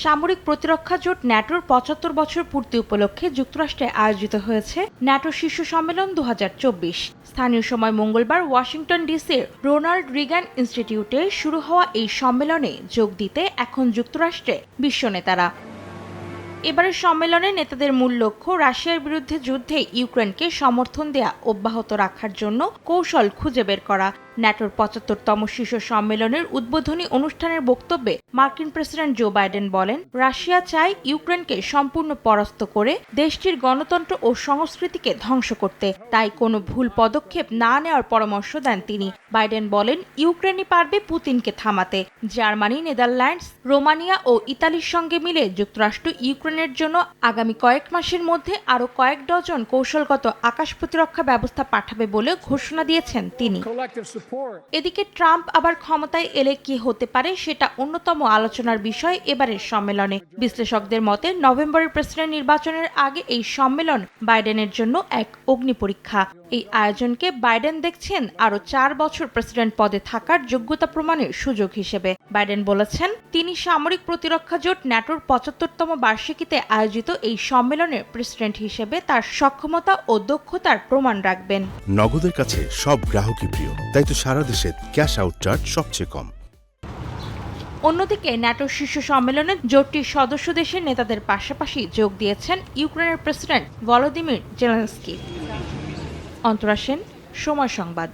সামরিক প্রতিরক্ষা জোট ন্যাটোর পঁচাত্তর বছর পূর্তি উপলক্ষে যুক্তরাষ্ট্রে আয়োজিত হয়েছে ন্যাটো শীর্ষ সম্মেলন দু হাজার চব্বিশ। স্থানীয় সময় মঙ্গলবার ওয়াশিংটন ডিসির রোনাল্ড রিগান ইনস্টিটিউটে শুরু হওয়া এই সম্মেলনে যোগ দিতে এখন যুক্তরাষ্ট্রে বিশ্ব নেতারা। এবারের সম্মেলনে নেতাদের মূল লক্ষ্য রাশিয়ার বিরুদ্ধে যুদ্ধে ইউক্রেনকে সমর্থন দেয়া অব্যাহত রাখার জন্য কৌশল খুঁজে বের করা। ন্যাটোর পঁচাত্তরতম শীর্ষ সম্মেলনের উদ্বোধনী অনুষ্ঠানের বক্তব্যে মার্কিন প্রেসিডেন্ট জো বাইডেন বলেন, রাশিয়া চায় ইউক্রেনকে সম্পূর্ণ পরাস্ত করে দেশটির গণতন্ত্র ও সংস্কৃতিকে ধ্বংস করতে। তাই কোনো ভুল পদক্ষেপ না নেওয়ার পরামর্শ দেন তিনি। বাইডেন বলেন, ইউক্রেনই পারবে পুতিনকে থামাতে। জার্মানি, নেদারল্যান্ডস, রোমানিয়া ও ইতালির সঙ্গে মিলে যুক্তরাষ্ট্র ইউক্রেনের জন্য আগামী কয়েক মাসের মধ্যে আরও কয়েক ডজন কৌশলগত আকাশ প্রতিরক্ষা ব্যবস্থা পাঠাবে বলে ঘোষণা দিয়েছেন তিনি. এদিকে ট্রাম্প আবার ক্ষমতায় এলে কি হতে পারে সেটা অন্যতম আলোচনার বিষয় এবারের সম্মেলনে। বিশ্লেষকদের মতে নভেম্বরের প্রেসিডেন্ট নির্বাচনের আগে এই সম্মেলন বাইডেনের জন্য এক অগ্নি পরীক্ষা। এই আয়োজনকে বাইডেন দেখছেন আরও চার বছর প্রেসিডেন্ট পদে থাকার যোগ্যতা প্রমাণের সুযোগ হিসেবে। বাইডেন বলেছেন তিনি সামরিক প্রতিরক্ষা জোট ন্যাটোর পঁচাত্তরতম বার্ষিকীতে আয়োজিত এই সম্মেলনের প্রেসিডেন্ট হিসেবে তার সক্ষমতা ও দক্ষতার প্রমাণ রাখবেন। নগদের কাছে সব গ্রাহকই প্রিয় তাই তো সারা দেশে ক্যাশ আউট চার্জ সবচেয়ে কম। অন্যদিকে ন্যাটো শীর্ষ সম্মেলনে জোটটির সদস্য দেশের নেতাদের পাশাপাশি যোগ দিয়েছেন ইউক্রেনের president Volodymyr Zelensky. Antara Sen, Somoy Sangbad.